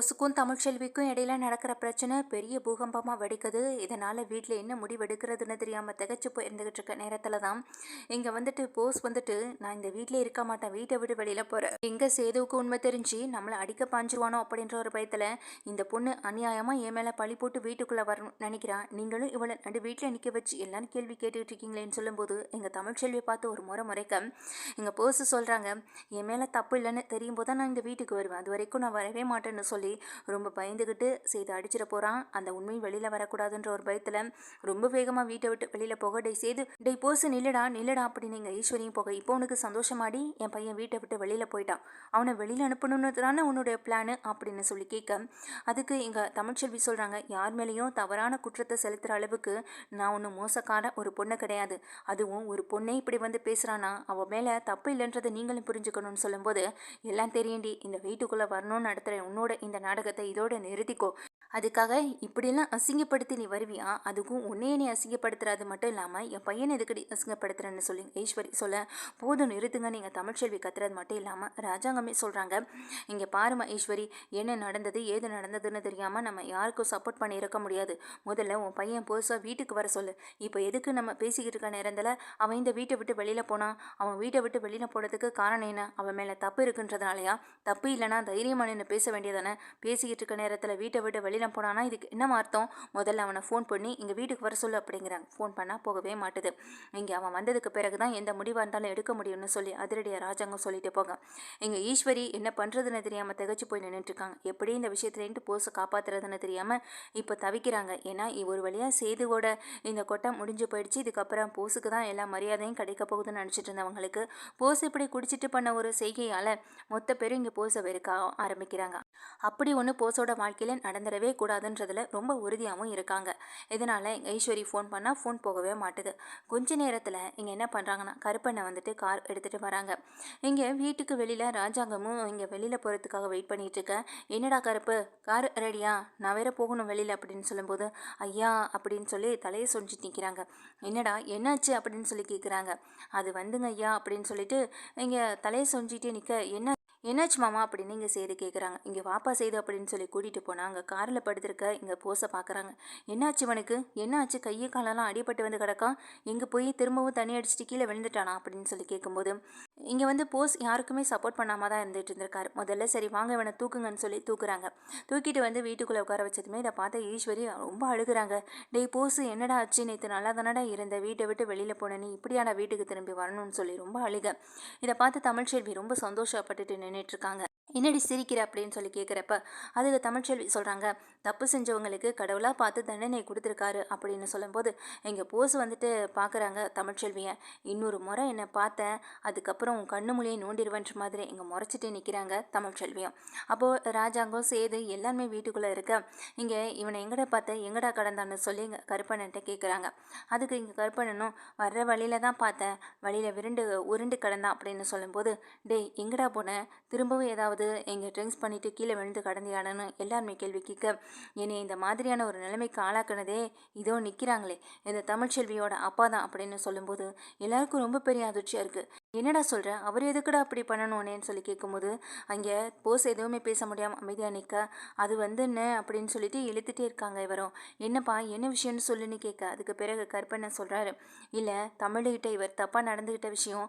போஸுக்கும் தமிழ்ச்செல்விக்கும் இடையில நடக்கிற பிரச்சனை பெரிய பூகம்பமாக வெடிக்குது. இதனால் வீட்டில் என்ன முடிவெடுக்கிறதுன்னு தெரியாமல் திகச்சு போயிருந்துக்கிட்டு இருக்க நேரத்தில் தான் இங்கே வந்துட்டு போஸ் வந்துட்டு நான் இந்த வீட்டிலே இருக்க மாட்டேன். வீட்டை விட்டு வெளியில் போகிறேன் எங்கே சேதுவுக்கு உண்மை தெரிஞ்சு நம்மளை அடிக்க பாஞ்சிருவானோ? அப்படின்ற ஒரு பயத்தில் இந்த பொண்ணு அநியாயமாக என் மேலே பழி போட்டு வீட்டுக்குள்ளே வரணும் நினைக்கிறான் நீங்களும் இவளை நடு வீட்டில் நிற்க வச்சு எல்லாரும் கேள்வி கேட்டுக்கிட்டு இருக்கீங்களேன்னு சொல்லும்போது எங்கள் தமிழ்ச்செல்வியை பார்த்து ஒரு முறை முறைக்க எங்கள் போஸ் சொல்கிறாங்க என் மேலே தப்பு இல்லைன்னு தெரியும் போது தான் நான் இந்த வீட்டுக்கு வருவேன். அது வரைக்கும் நான் வரவே மாட்டேன்னு சொல்லி ரொம்ப பயந்துக்கிட்டு செய்து அடிச்சிட போகிறான் அந்த உண்மை வெளியில் வரக்கூடாதுன்ற ஒரு பயத்தில் ரொம்ப வேகமாக வீட்டை விட்டு வெளியில் போக டே சேது டே போசு நில்லுடா நில்லடா அப்படின்னு நீங்கள் ஈஸ்வரியும் போக இப்போ உனக்கு சந்தோஷமாடி என் பையன் வீட்டை விட்டு வெளியில் போயிட்டான். அவனை வெளியில் அனுப்பணுன்னு தானே உன்னுடைய பிளானு அப்படின்னு சொல்லி கேட்க. அதுக்கு எங்கள் தமிழ்ச்செல்வி சொல்கிறாங்க யார் மேலேயும் தவறான குற்றத்தை செலுத்துகிற அளவுக்கு நான் ஒன்றும் மோசக்கார ஒரு பொண்ணு கிடையாது. அதுவும் ஒரு பொண்ணே இப்படி வந்து பேசுகிறானா அவள் மேலே தப்பு இல்லைன்றதை நீங்களும் புரிஞ்சுக்கணும்னு சொல்லும்போது எல்லாம் தெரியுண்டி இந்த வீட்டுக்குள்ளே வரணும்னு நடத்துகிற உன்னோட இந்த நாடகத்தை இதோட நிறுத்திக்கோ. அதுக்காக இப்படிலாம் அசிங்கப்படுத்தி நீ வருவியா? அதுக்கும் உன்னையே நீ அசிங்கப்படுத்துறது மட்டும் இல்லாமல் என் பையனை எதுக்கடி அசிங்கப்படுத்துறேன்னு சொல்லி ஈஸ்வரி சொல்ல போதும் நிறுத்துங்க. நீங்கள் தமிழ்ச்செல்வி கத்துறது மட்டும் இல்லாமல் ராஜாங்கமே சொல்கிறாங்க இங்கே பாருமா ஈஸ்வரி என்ன நடந்தது ஏது நடந்ததுன்னு தெரியாமல் நம்ம யாருக்கும் சப்போர்ட் பண்ணி இருக்க முடியாது. முதல்ல உன் பையன் புதுசாக வீட்டுக்கு வர சொல்லு. இப்போ எதுக்கு நம்ம பேசிக்கிட்டு இருக்க நேரத்தில் அவன் இந்த வீட்டை விட்டு வெளியில் போனான் அவன் வீட்டை விட்டு வெளியில் போனதுக்கு காரணம் என்ன? அவன் மேலே தப்பு இருக்குன்றதுனாலயா? தப்பு இல்லைனா தைரியமாக பேச வேண்டியதானே பேசிக்கிட்டு இருக்க நேரத்தில் வீட்டை விட்டு வெளியில் போனான்னா இதுக்கு என்ன அர்த்தம்? முதல்ல அவனை ஃபோன் பண்ணி இங்கே வீட்டுக்கு வர சொல்லு அப்படிங்கிறாங்க. ஃபோன் பண்ணால் போகவே மாட்டுது. இங்கே அவன் வந்ததுக்கு பிறகு தான் எந்த முடிவாக இருந்தாலும் எடுக்க முடியும்னு சொல்லி அதிரடியாக ராஜாங்கம் சொல்லிட்டு போங்க. இங்கே ஈஸ்வரி என்ன பண்ணுறதுன்னு தெரியாமல் திகச்சு போய் நின்றுட்டுருக்காங்க எப்படி இந்த விஷயத்துலேருந்து போஸை காப்பாற்றுறதுன்னு தெரியாமல் இப்போ தவிக்கிறாங்க. ஏன்னா ஒரு வழியாக சேதுவோட இந்த கொட்டம் முடிஞ்சு போயிடுச்சு. இதுக்கப்புறம் போஸுக்கு தான் எல்லா மரியாதையும் கிடைக்க போகுதுன்னு நினச்சிட்டு இருந்தவங்களுக்கு போஸ் இப்படி குடிச்சிட்டு பண்ண ஒரு செய்கையால் மொத்த பேரும் இங்கே போஸை வெறுக்க ஆரம்பிக்கிறாங்க. அப்படி ஒன்று போஸோட வாழ்க்கையில் நடந்துடவே கூடாதுன்றதுல ரொம்ப உறுதியாகவும் இருக்காங்க. இதனால் ஐஸ்வரி ஃபோன் பண்ணால் ஃபோன் போகவே மாட்டுது. கொஞ்ச நேரத்தில் இங்கே என்ன பண்ணுறாங்கன்னா கருப்பண்ணை வந்துட்டு கார் எடுத்துகிட்டு வராங்க. இங்கே வீட்டுக்கு வெளியில் ராஜாங்கமும் இங்கே வெளியில் போகிறதுக்காக வெயிட் பண்ணிகிட்ருக்கேன் என்னடா கருப்பு கார் ரெடியா நான் வேற போகணும் வெளியில் அப்படின்னு சொல்லும்போது ஐயா அப்படின்னு சொல்லி தலையை சொஞ்சிட்டு நிற்கிறாங்க என்னடா என்னாச்சு அப்படின்னு சொல்லி கேட்குறாங்க அது வந்துங்க ஐயா அப்படின்னு சொல்லிட்டு இங்கே தலையை சொஞ்சிட்டே நிற்க என்ன என்னாச்சு மாமா? அப்படின்னு இங்கே செய்து கேட்குறாங்க இங்கே வாப்பா செய்து அப்படின்னு சொல்லி கூட்டிகிட்டு போனால் அங்கே காரில் படுத்திருக்க இங்கே போஸை பார்க்குறாங்க என்னாச்சு இவனுக்கு என்னாச்சு? கையை காலெல்லாம் அடிபட்டு வந்து கிடக்கான். எங்கே போய் திரும்பவும் தண்ணி அடிச்சுட்டு கீழே விழுந்துட்டானா? அப்படின்னு சொல்லி கேட்கும்போது இங்கே வந்து போஸ் யாருக்குமே சப்போர்ட் பண்ணாமல் தான் இருந்துகிட்டு இருந்திருக்காரு முதல்ல சரி வாங்க இவனை தூக்குங்கன்னு சொல்லி தூக்குறாங்க. தூக்கிட்டு வந்து வீட்டுக்குள்ளே உட்கார வச்சதுமே இதை பார்த்த ஈஸ்வரி ரொம்ப அழுகுறாங்க. டேய் போஸ் என்னடா ஆச்சு? நேற்று நல்லா தானடா இருந்த. வீட்டை விட்டு வெளியில் போன நீ இப்படியாடா வீட்டுக்கு திரும்பி வரணும்னு சொல்லி ரொம்ப அழுக. இதை பார்த்து தமிழ்ச்செல்வி ரொம்ப சந்தோஷப்பட்டுட்டு நின்றுட்டுருக்காங்க என்னடி சிரிக்கிற அப்படின்னு சொல்லி கேட்குறப்ப அதுக்கு தமிழ்ச்செல்வி சொல்கிறாங்க தப்பு செஞ்சவங்களுக்கு கடவுளாக பார்த்து தண்டனை கொடுத்துருக்காரு அப்படின்னு சொல்லும்போது எங்கள் போஸ் வந்துட்டு பார்க்குறாங்க தமிழ்ச்செல்வியை இன்னொரு முறை என்னை பார்த்தேன் அதுக்கப்புறம் உன் கண்ணு மொழியை நோண்டிடுவேன்ற மாதிரி இங்கே முறைச்சிட்டு நிற்கிறாங்க தமிழ்ச்செல்வியும் அப்போது ராஜாங்கம் சேது எல்லாருமே வீட்டுக்குள்ளே இருக்க இங்கே இவனை எங்கடா பார்த்த எங்கடா கடந்தான்னு சொல்லி இங்கே கருப்பண்ணன்ட்ட கேட்குறாங்க அதுக்கு இங்கே கருப்பண்ணனும் வர்ற வழியில தான் பார்த்தேன் வழியில் விருண்டு உருண்டு கடந்தான் அப்படின்னு சொல்லும்போது டேய் எங்கடா போனேன் திரும்பவும் ஏதாவது போது எங்கள் ட்ரிங்க்ஸ் பண்ணிவிட்டு கீழே விழுந்து கடந்தியானன்னு எல்லாருமே கேள்வி கேட்க என்னை இந்த மாதிரியான ஒரு நிலைமைக்கு ஆளாக்குனதே இதோ நிற்கிறாங்களே இந்த தமிழ்ச்செல்வியோட அப்பா தான் அப்படின்னு சொல்லும்போது எல்லாருக்கும் ரொம்ப பெரிய அதிர்ச்சியாக இருக்குது என்னடா சொல்கிற அவர் எதுக்குடா அப்படி பண்ணணும்னேன்னு சொல்லி கேட்கும்போது அங்கே போஸ் எதுவுமே பேச முடியாமல் அமைதியாக நிற்க அது வந்து என்ன அப்படின்னு சொல்லிட்டு இழுத்துட்டே இருக்காங்க இவரும். என்னப்பா என்ன விஷயம்னு சொல்லுன்னு கேட்க அதுக்கு பிறகு கற்பனை சொல்கிறாரு இல்லை தமிழ்கிட்ட இவர் தப்பாக நடந்துக்கிட்ட விஷயம்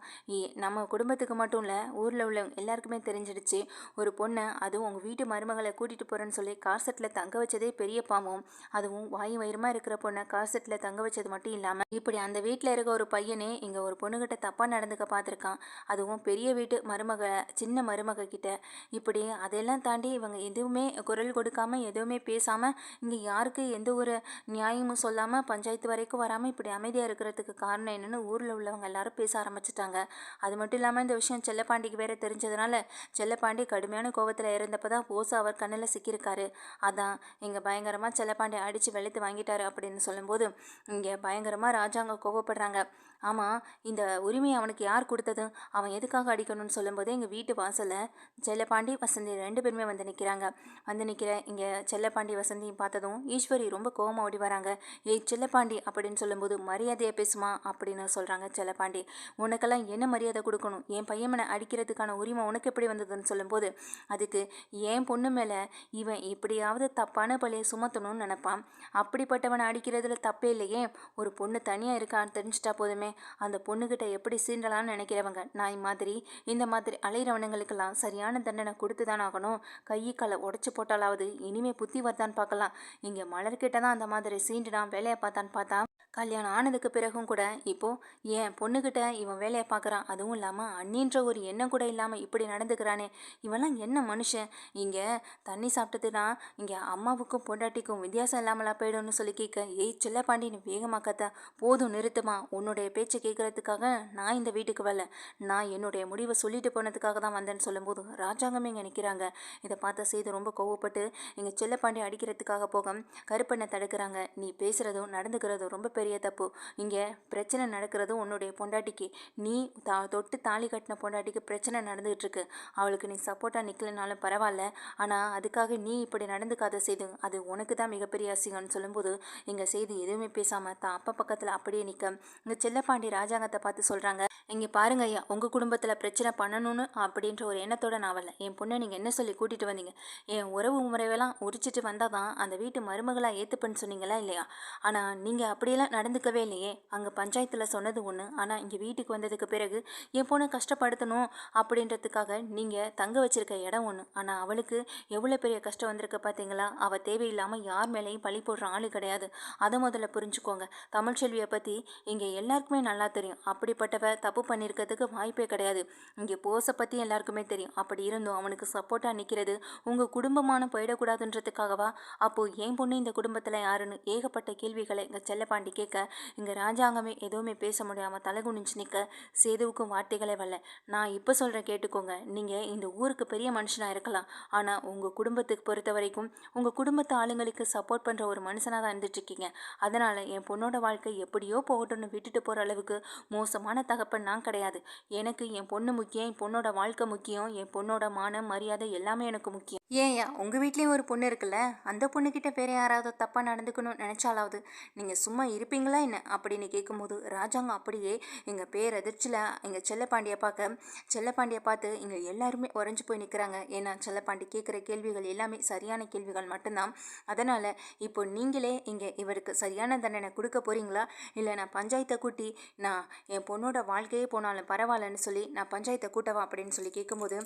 நம்ம குடும்பத்துக்கு மட்டும் இல்லை ஊரில் உள்ளவங்க எல்லாருக்குமே தெரிஞ்சிடுச்சு. ஒரு பொண்ணை அதுவும் உங்கள் வீட்டு மருமகளை கூட்டிகிட்டு போகிறேன்னு சொல்லி கார்செட்டில் தங்க வச்சதே பெரிய பாவம். அதுவும் வாயு வயிறமாக இருக்கிற பொண்ணை கார்செட்டில் தங்க வச்சது மட்டும் இல்லாமல் இப்படி அந்த வீட்டில் இருக்க ஒரு பையனே இங்கே ஒரு பொண்ணுகிட்ட தப்பாக நடந்துக்க பார்த்துருக்கான். அதுவும் பெரிய வீட்டு மருமக சின்ன மருமக கிட்ட. இப்படி அதெல்லாம் தாண்டி இவங்க எதுவுமே குரல் கொடுக்காம எதுவுமே பேசாமல் இங்கே யாருக்கு எந்த ஒரு நியாயமும் சொல்லாமல் பஞ்சாயத்து வரைக்கும் வராமல் இப்படி அமைதியாக இருக்கிறதுக்கு காரணம் என்னென்னு ஊரில் உள்ளவங்க எல்லாரும் பேச ஆரம்பிச்சிட்டாங்க. அது மட்டும் இல்லாமல் இந்த விஷயம் செல்லப்பாண்டிக்கு வேற தெரிஞ்சதுனால செல்லப்பாண்டி கடுமையான கோவத்தில் இருந்தப்போ தான் ஓசா அவர் கண்ணில் சிக்கியிருக்காரு. அதான் இங்கே பயங்கரமாக செல்லப்பாண்டி அடித்து வெளுத்து வாங்கிட்டாரு அப்படின்னு சொல்லும்போது இங்கே பயங்கரமாக ராஜாங்க கோவப்படுறாங்க. ஆமாம் இந்த உரிமையை அவனுக்கு யார் கொடுத்தது? அவன் எதுக்காக அடிக்கணும்னு சொல்லும்போது எங்கள் வீட்டு வாசலில் செல்லப்பாண்டி வசந்தி ரெண்டு பேருமே வந்து நிற்கிறாங்க வந்து நிற்கிற இங்கே செல்லப்பாண்டி வசந்தியும் பார்த்ததும் ஈஸ்வரி ரொம்ப கோவமா ஓடி வராங்க. ஏய் செல்லப்பாண்டி அப்படின்னு சொல்லும்போது மரியாதையை பேசுமா அப்படின்னு சொல்கிறாங்க செல்லப்பாண்டி. உனக்கெல்லாம் என்ன மரியாதை கொடுக்கணும்? என் பையனை அடிக்கிறதுக்கான உரிமை உனக்கு எப்படி வந்ததுன்னு சொல்லும்போது அதுக்கு என் பொண்ணு மேலே இவன் எப்படியாவது தப்பான பழியை சுமத்தணும்னு நினப்பான். அப்படிப்பட்டவனை அடிக்கிறதுல தப்பே இல்லையே. ஒரு பொண்ணு தனியாக இருக்கான்னு தெரிஞ்சிட்டா போதுமே. அந்த பொண்ணுக்கிட்ட எப்படி சீண்டலாம்னு நினைக்கிறவங்க நாய் மாதிரி இந்த மாதிரி அலையிறவனுங்களுக்கெல்லாம் சரியான தண்டனை கொடுத்து தான் ஆகணும். கை காலை உடச்சி போட்டாலாவது இனிமே புத்தி வருதான்னு பார்க்கலாம். இங்கே மலர்கிட்ட தான் அந்த மாதிரி சீண்டுடான் வேலையை பார்த்தான்னு பார்த்தா கல்யாணம் ஆனதுக்கு பிறகும் கூட இப்போது என் பொண்ணுக்கிட்ட இவன் வேலையை பார்க்குறான். அதுவும் இல்லாமல் அண்ணின்ற ஒரு எண்ணம் கூட இல்லாமல் இப்படி நடந்துக்கிறானே. இவன்லாம் என்ன மனுஷன்? இங்கே தண்ணி சாப்பிட்டதுன்னா இங்கே அம்மாவுக்கும் பொண்டாட்டிக்கும் வித்தியாசம் இல்லாமலா போயிடும்னு சொல்லி கேட்க ஏய் செல்லப்பாண்டி நீ வேகமாக கத்த போதும் நிறுத்துமா? உன்னுடைய பேச்சை கேட்கறதுக்காக நான் இந்த வீட்டுக்கு வரல. நான் என்னுடைய முடிவை சொல்லிட்டு போனதுக்காக தான் வந்தேன்னு சொல்லும்போது ராஜாங்கமே இங்கே நிற்கிறாங்க இதை பார்த்த செய்து ரொம்ப கோவப்பட்டு இங்கே செல்லப்பாண்டி அடிக்கிறதுக்காக போக கருப்பண்ணை தடுக்கிறாங்க. நீ பேசுகிறதும் நடந்துக்கிறதும் ரொம்ப பெரிய தப்பு. இங்கே பிரச்சனை நடக்கிறதும் உன்னுடைய பொண்டாட்டிக்கு. நீ தா தொட்டு தாலி கட்டின பொண்டாட்டிக்கு பிரச்சனை நடந்துகிட்டு இருக்கு அவளுக்கு நீ சப்போர்ட்டாக நிற்கலனாலும் பரவாயில்ல. ஆனால் அதுக்காக நீ இப்படி நடந்துக்காத செய்து அது உனக்கு தான் மிகப்பெரிய அசிங்கம்னு சொல்லும்போது இங்கே செய்தி எதுவுமே பேசாமல் தான் அப்பா பக்கத்தில் அப்படியே நிற்க இங்கே செல்லப்பாண்டி ராஜாங்கத்தை பார்த்து சொல்கிறாங்க இங்கே பாருங்க ஐயா உங்கள் குடும்பத்தில் பிரச்சனை பண்ணணும்னு அப்படின்ற ஒரு எண்ணத்தோட நான் வரல. என் பொண்ணை நீங்கள் என்ன சொல்லி கூட்டிகிட்டு வந்தீங்க? என் உறவு முறையெல்லாம் உரிச்சிட்டு வந்தால் தான் அந்த வீட்டு மருமகளாக ஏற்றுப்பேன்னு சொன்னீங்களா இல்லையா? ஆனால் நீங்கள் அப்படியெல்லாம் நடந்துக்கவே இல்லையே. அங்கே பஞ்சாயத்தில் சொன்னது ஒன்று ஆனால் இங்கே வீட்டுக்கு வந்ததுக்கு பிறகு என் பொண்ணை கஷ்டப்படுத்தணும் அப்படின்றதுக்காக நீங்கள் தங்க வச்சுருக்க இடம் ஒன்று ஆனால் அவளுக்கு எவ்வளோ பெரிய கஷ்டம் வந்திருக்கு பார்த்தீங்களா அவள் தேவையில்லாமல் யார் மேலேயும் பழி போடுற ஆளு கிடையாது. அதை முதல்ல புரிஞ்சுக்கோங்க. தமிழ்ச்செல்வியை பற்றி இங்கே எல்லாருக்குமே நல்லா தெரியும். அப்படிப்பட்டவ தப்பு பண்ணியிருக்கிறதுக்கு வாய்ப்பே கிடையாது. இங்கே போஸை பற்றி எல்லாருக்குமே தெரியும். அப்படி இருந்தும் அவனுக்கு சப்போர்ட்டாக நிற்கிறது உங்கள் குடும்பமான போயிடக்கூடாதுன்றதுக்காகவா? அப்போது என் பொண்ணு இந்த குடும்பத்தில் யாருன்னு? ஏகப்பட்ட கேள்விகளை இங்கே செல்லப்பாண்டி கேட்க இங்கே ராஜாங்கமே எதுவுமே பேச முடியாமல் தலைகுனிஞ்சு நிற்க சேதுவுக்கும் வார்த்தைகளே வரல. நான் இப்போ சொல்கிறேன் கேட்டுக்கோங்க. நீங்கள் இந்த ஊருக்கு பெரிய மனுஷனாக இருக்கலாம். ஆனால் உங்கள் குடும்பத்துக்கு பொறுத்த வரைக்கும் உங்கள் குடும்பத்து ஆளுங்களுக்கு சப்போர்ட் பண்ணுற ஒரு மனுஷனாக தான் இருந்துட்டுருக்கீங்க. அதனால் என் பொண்ணோட வாழ்க்கை எப்படியோ போகட்டும்னு விட்டுட்டு போகிற அளவுக்கு மோசமான தகப்பன் நான் கிடையாது. எனக்கு என் பொண்ணு முக்கியம் என் பொண்ணோட வாழ்க்கை முக்கியம் என் பொண்ணோட மானம் மரியாதை எல்லாமே எனக்கு முக்கியம். ஏன்யா உங்கள் வீட்லேயும் ஒரு பொண்ணு இருக்குல்ல? அந்த பொண்ணுக்கிட்ட வேற யாராவது தப்பாக நடந்துக்கணும்னு நினச்சாலாவது நீங்கள் சும்மா இருப்பீங்களா என்ன? அப்படின்னு கேட்கும்போது ராஜாங்க அப்படியே எங்கள் பேர் அதிர்ச்சியில் எங்கள் செல்லப்பாண்டியை பார்க்க செல்லப்பாண்டியை பார்த்து இங்கே எல்லாருமே உறைஞ்சு போய் நிற்கிறாங்க ஏன்னா செல்லப்பாண்டி கேட்குற கேள்விகள் எல்லாமே சரியான கேள்விகள் மட்டும்தான். அதனால் இப்போ நீங்களே இங்கே இவருக்கு சரியான தண்டனை கொடுக்க போகிறீங்களா இல்லை நான் பஞ்சாயத்தை கூட்டி நான் என் பொண்ணோட வாழ்க்கையே போனாலும் பரவாயில்லன்னு சொல்லி நான் பஞ்சாயத்தை கூட்டவா அப்படின்னு சொல்லி கேட்கும்போது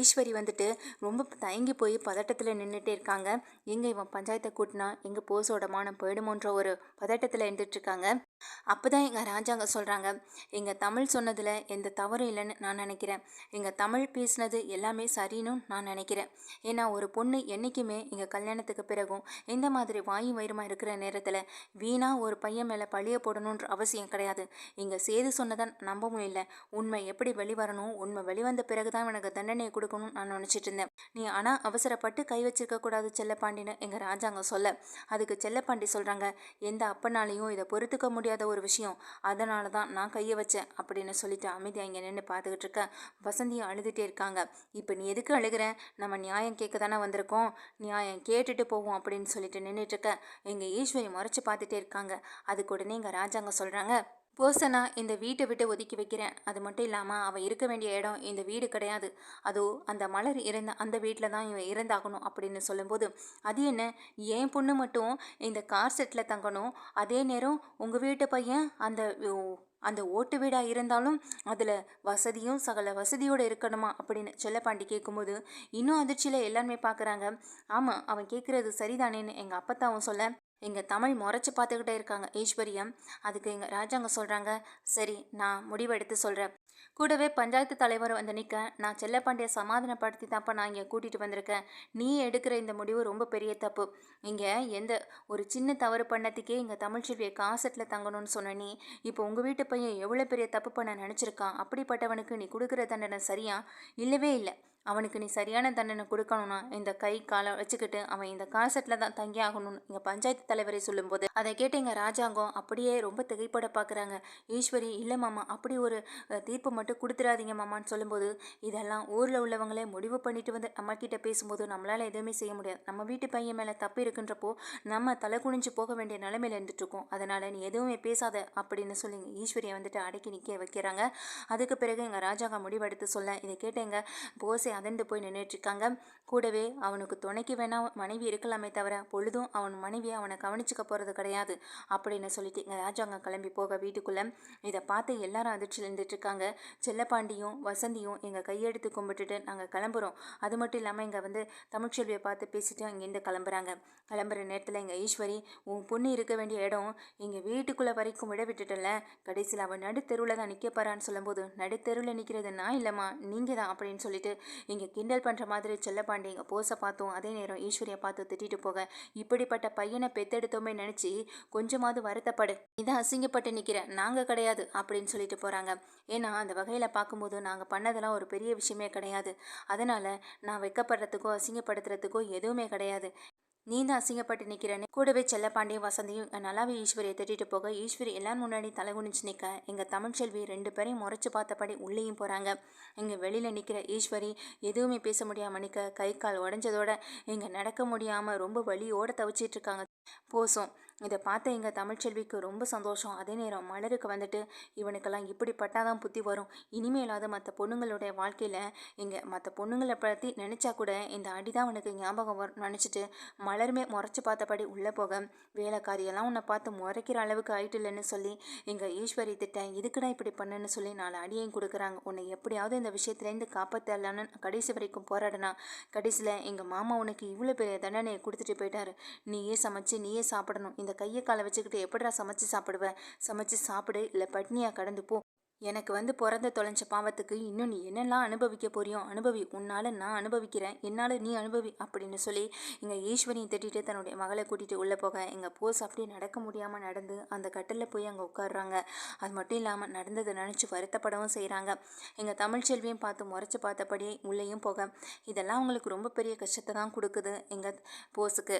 ஈஸ்வரி வந்துட்டு ரொம்ப தயங்கி போய் பதட்டத்தில் நின்றுட்டே இருக்காங்க. எங்கே இவன் பஞ்சாயத்தை கூட்டினா எங்கள் போஸோட மானம் போயிடுமோன்ற ஒரு பதட்டத்தில் இருந்துட்டுருக்காங்க அப்போ தான் எங்கள் ராஜாங்க சொல்கிறாங்க எங்கள் தமிழ் சொன்னதில் எந்த தவறும் இல்லைன்னு நான் நினைக்கிறேன். எங்கள் தமிழ் பேசினது எல்லாமே சரின்னு நான் நினைக்கிறேன். ஏன்னா ஒரு பொண்ணு என்றைக்குமே எங்கள் கல்யாணத்துக்கு பிறகும் இந்த மாதிரி வாயும் வயிறுமா இருக்கிற நேரத்தில் வீணாக ஒரு பையன் மேலே பழிய போடணுன்ற அவசியம் கிடையாது. இங்கே சேது சொன்னதை நம்பவும் இல்லை. உண்மை எப்படி வெளிவரணும்? உண்மை வெளிவந்த பிறகு தான் எனக்கு தண்டனையை கொடுக்கணும்னு நான் நினச்சிட்டு இருந்தேன். நீ ஆனால் அவசரப்பட்டு கை வச்சிருக்க கூடாது செல்லப்பாண்டின்னு எங்கள் ராஜாங்க சொல்ல. அதுக்கு செல்லப்பாண்டி சொல்கிறாங்க எந்த அப்பனாலையும் இதை பொறுத்துக்க முடியும் ஒரு விஷயம். அதனால தான் நான் கையை வச்சேன் அப்படின்னு சொல்லிட்டு அமைதியாக இங்கே நின்று பார்த்துக்கிட்டு இருக்கேன் வசந்தியும் அழுதுகிட்டே இருக்காங்க. இப்போ நீ எதுக்கு அழுகிற? நம்ம நியாயம் கேட்க தானே வந்திருக்கோம். நியாயம் கேட்டுட்டு போவோம் அப்படின்னு சொல்லிட்டு நின்றுட்டு இருக்க. எங்கள் ஈஸ்வரி முறைச்சி பார்த்துட்டே இருக்காங்க. அதுக்கு உடனே எங்கள் ராஜாங்க சொல்கிறாங்க பர்சனாக இந்த வீட்டை விட்டு ஒதுக்கி வைக்கிறேன். அது மட்டும் இல்லாமல் அவள் இருக்க வேண்டிய இடம் இந்த வீடு கிடையாது. அதோ அந்த மலர் இருந்த அந்த வீட்டில் தான் இவன் இருந்தாகணும் அப்படின்னு சொல்லும்போது அது என்ன? என் பொண்ணு மட்டும் இந்த கார் செட்டில் தங்கணும். அதே நேரம் உங்கள் வீட்டு பையன் அந்த அந்த ஓட்டு வீடாக இருந்தாலும் அதில் வசதியும் சகல வசதியோடு இருக்கணுமா அப்படின்னு செல்லப்பாண்டி கேட்கும்போது இன்னும் அதிர்ச்சியில் எல்லாருமே பார்க்குறாங்க ஆமாம் அவன் கேட்குறது சரிதானேன்னு எங்கள் அப்பத்தாவும் சொல்ல எங்கள் தமிழ் முறைச்சி பார்த்துக்கிட்டே இருக்காங்க. ஈஸ்வரியம் அதுக்கு எங்கள் ராஜாங்க சொல்கிறாங்க சரி நான் முடிவெடுத்து சொல்கிறேன் கூடவே பஞ்சாயத்து தலைவர் வந்து நிற்க நான் செல்லப்பாண்டியை சமாதானப்படுத்தி தான்ப்பா நான் இங்கே கூட்டிகிட்டு வந்திருக்கேன். நீ எடுக்கிற இந்த முடிவு ரொம்ப பெரிய தப்பு. இங்கே எந்த ஒரு சின்ன தவறு பண்ணதுக்கே இங்கே தமிழ்ச்செல்வியை காசட்டில் தங்கணும்னு சொன்ன நீ இப்போ உங்கள் வீட்டு பையன் எவ்வளோ பெரிய தப்பு பண்ண நினச்சிருக்கான்? அப்படிப்பட்டவனுக்கு நீ கொடுக்குற தண்டனை சரியா? இல்லவே இல்லை. அவனுக்கு நீ சரியான தண்டனை கொடுக்கணும்னா இந்த கை காலை வச்சுக்கிட்டு அவன் இந்த காசெட்டில் தான் தங்கி ஆகணும்னு எங்கள் பஞ்சாயத்து தலைவரை சொல்லும்போது அதை கேட்டு எங்கள் ராஜாங்கம் அப்படியே ரொம்ப திகைப்பட பார்க்குறாங்க ஈஸ்வரி இல்லை மாமா அப்படி ஒரு தீர்ப்பு மட்டும் கொடுத்துடாதீங்க மாமான்னு சொல்லும்போது இதெல்லாம் ஊரில் உள்ளவங்களே முடிவு பண்ணிட்டு வந்து நம்மக்கிட்ட கிட்ட பேசும்போது நம்மளால் எதுவுமே செய்ய முடியாது. நம்ம வீட்டு பையன் மேலே தப்பு இருக்குன்றப்போ நம்ம தலை குனிஞ்சு போக வேண்டிய நிலைமையில் இருந்துட்டுருக்கோம். அதனால் நீ எதுவுமே பேசாத அப்படின்னு சொல்லி ஈஸ்வரியை வந்துட்டு அடக்கி நிற்க வைக்கிறாங்க. அதுக்கு பிறகு எங்கள் ராஜாங்க முடிவெடுத்து சொல்ல இதை கேட்டேங்க எங்கள் அதண்டு போய் நின்றுட்டுருக்காங்க கூடவே அவனுக்கு துணைக்கு வேணா மனைவி இருக்கலாமே தவிர பொழுதும் அவன் மனைவியை அவனை கவனிச்சுக்க போகிறது கிடையாது அப்படின்னு சொல்லிட்டு எங்கள் ராஜாங்க கிளம்பி போக வீட்டுக்குள்ளே. இதை பார்த்து எல்லாரும் அதிர்ச்சியில் இருந்துட்டுருக்காங்க செல்லப்பாண்டியும் வசந்தியும் எங்கள் கையெடுத்து கும்பிட்டுட்டு நாங்கள் கிளம்புறோம். அது மட்டும் இல்லாமல் இங்கே வந்து தமிழ்ச்செல்வியை பார்த்து பேசிட்டு அங்கேருந்து கிளம்புறாங்க. கிளம்புற நேரத்தில் எங்கள் ஈஸ்வரி உன் பொண்ணு இருக்க வேண்டிய இடம் எங்கள் வீட்டுக்குள்ளே வரைக்கும் விட விட்டுட்டல கடைசியில் அவன் நடுத்தெருவில் தான் நிற்க போறான்னு சொல்லும்போது நடுத்தெருவில் நிற்கிறது நான் இல்லைம்மா நீங்கள் தான் அப்படின்னு சொல்லிட்டு இங்கே கிண்டல் பண்ணுற மாதிரி செல்லப்பாண்டி எங்கள் போஸை பார்த்தோம். அதே நேரம் ஈஸ்வரியை பார்த்து திட்டிட்டு போக. இப்படிப்பட்ட பையனை பெத்தெடுத்தோமே நினச்சி கொஞ்சமாவது வருத்தப்படு. இதை அசிங்கப்பட்டு நிற்கிற நாங்கள் கிடையாது அப்படின்னு சொல்லிட்டு போகிறாங்க ஏன்னா அந்த வகையில் பார்க்கும்போது நாங்கள் பண்ணதெல்லாம் ஒரு பெரிய விஷயமே கிடையாது. அதனால் நான் வெக்கப்படுறதுக்கோ அசிங்கப்படுத்துறதுக்கோ எதுவுமே கிடையாது. நீ தான் அசிங்கப்பட்டு நிற்கிறேன்னு கூடவே செல்லப்பாண்டியும் வசந்தியும் நல்லாவே ஈஸ்வரியை திட்டிட்டு போக ஈஸ்வரி எல்லாரும் முன்னாடி தலைகுனிச்சு நிற்க எங்கள் தமிழ்ச்செல்வி ரெண்டு பேரையும் முறைச்சு பார்த்தபடி உள்ளேயும் போகிறாங்க இங்கே வெளியில் நிற்கிற ஈஸ்வரி எதுவுமே பேச முடியாமல் நிற்க கை கால் உடஞ்சதோட இங்கே நடக்க முடியாமல் ரொம்ப வலியோட தவிச்சிட்டு இருக்காங்க. போசும். இதை பார்த்த எங்கள் தமிழ்ச்செல்விக்கு ரொம்ப சந்தோஷம். அதே நேரம் மலருக்கு வந்துட்டு இவனுக்கெல்லாம் இப்படி பட்டாதான் புத்தி வரும். இனிமேலாவது மற்ற பொண்ணுங்களுடைய வாழ்க்கையில் இங்கே மற்ற பொண்ணுங்களை பற்றி நினச்சா கூட இந்த அடி தான் அவனுக்கு ஞாபகம் வரும் நினச்சிட்டு மலருமே முறைச்சி பார்த்தபடி உள்ளே போக வேலைக்காரியெல்லாம் உன்னை பார்த்து முறைக்கிற அளவுக்கு ஆயிட்டு இல்லைன்னு சொல்லி எங்கள் ஈஸ்வரி திட்டம் இதுக்குடா இப்படி பண்ணுன்னு சொல்லி நாலு அடியையும் கொடுக்குறாங்க. உன்னை எப்படியாவது இந்த விஷயத்துலேருந்து காப்பாற்றலான்னு கடைசி வரைக்கும் போராடினா கடைசியில் எங்கள் மாமா உனக்கு இவ்வளோ பெரிய தண்டனையை கொடுத்துட்டு போயிட்டாரு. நீயே சமைச்சு நீயே சாப்பிடணும். இந்த இந்த கையை காலை வச்சுக்கிட்டு எப்படிடா சமைச்சு சாப்பிடுவேன் சமைச்சு சாப்பிடு இல்லை பட்னியாக கடந்து போ. எனக்கு வந்து பிறந்த தொலைஞ்ச பாவத்துக்கு இன்னும் நீ என்னெல்லாம் அனுபவிக்க போறியோ? அனுபவி உன்னால் நான் அனுபவிக்கிறேன். என்னால் நீ அனுபவி அப்படின்னு சொல்லி எங்கள் ஈஸ்வரியை திட்டிட்டு தன்னுடைய மகளை கூட்டிகிட்டு உள்ளே போக எங்கள் போஸ் அப்படியே நடக்க முடியாமல் நடந்து அந்த கட்டிலில் போய் அங்கே உட்காடுறாங்க அது மட்டும் இல்லாமல் நடந்ததை நினச்சி வருத்தப்படவும் செய்கிறாங்க எங்கள் தமிழ்ச்செல்வியும் பார்த்து முறைச்சி பார்த்தபடியே உள்ளேயும் போக இதெல்லாம் அவங்களுக்கு ரொம்ப பெரிய கஷ்டத்தை தான் கொடுக்குது எங்கள் போஸுக்கு.